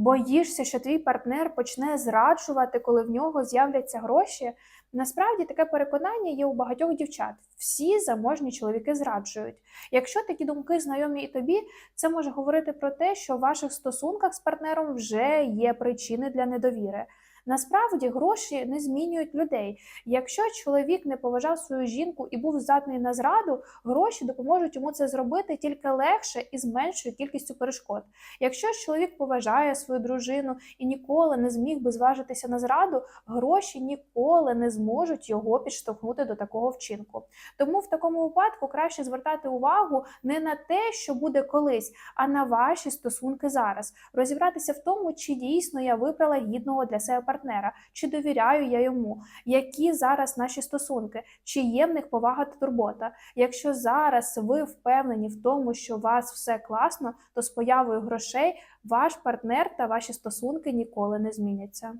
боїшся, що твій партнер почне зраджувати, коли в нього з'являться гроші. Насправді таке переконання є у багатьох дівчат. Всі заможні чоловіки зраджують. Якщо такі думки знайомі і тобі, це може говорити про те, що в ваших стосунках з партнером вже є причини для недовіри. Насправді гроші не змінюють людей. Якщо чоловік не поважав свою жінку і був здатний на зраду, гроші допоможуть йому це зробити тільки легше і з меншою кількістю перешкод. Якщо чоловік поважає свою дружину і ніколи не зміг би зважитися на зраду, гроші ніколи не зможуть його підштовхнути до такого вчинку. Тому в такому випадку краще звертати увагу не на те, що буде колись, а на ваші стосунки зараз, розібратися в тому, чи дійсно я вибрала гідного для себе партнера, чи довіряю я йому, які зараз наші стосунки, чи є в них повага та турбота. Якщо зараз ви впевнені в тому, що у вас все класно, то з появою грошей ваш партнер та ваші стосунки ніколи не зміняться.